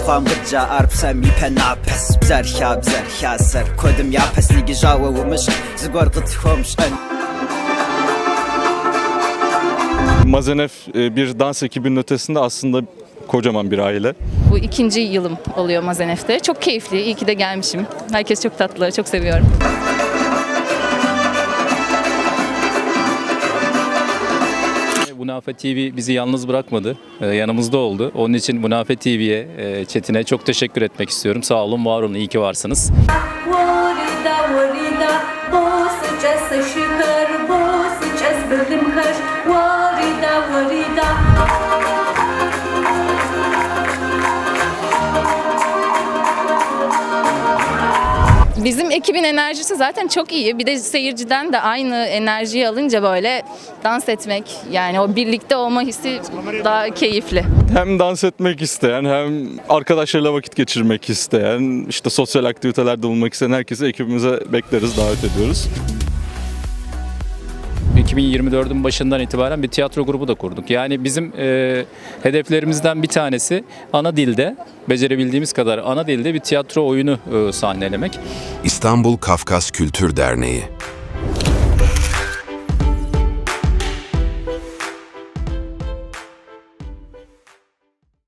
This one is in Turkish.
trwam bydzia arp sem i penapes Bzerchia, bzerchia, ser kłedym japes Nigi żały umysz, zgordo tchłom szeń Mazenef e, bir dans ekibinin ötesinde aslında kocaman bir aile. Bu ikinci yılım oluyor Mazenef'te. Çok keyifli. İyi ki de gelmişim. Herkes çok tatlı. Çok seviyorum. Münafet TV bizi yalnız bırakmadı. Ee, yanımızda oldu. Onun için Münafet TV'ye, e, Çetin'e çok teşekkür etmek istiyorum. Sağ olun, var olun, iyi ki varsınız. Varida, varida, Bizim ekibin enerjisi zaten çok iyi. Bir de seyirciden de aynı enerjiyi alınca böyle dans etmek yani o birlikte olma hissi daha keyifli. Hem dans etmek isteyen hem arkadaşlarıyla vakit geçirmek isteyen, işte sosyal aktivitelerde bulunmak isteyen herkesi ekibimize bekleriz, davet ediyoruz. 2024'ün başından itibaren bir tiyatro grubu da kurduk. Yani bizim e, hedeflerimizden bir tanesi ana dilde, becerebildiğimiz kadar ana dilde bir tiyatro oyunu e, sahnelemek. İstanbul Kafkas Kültür Derneği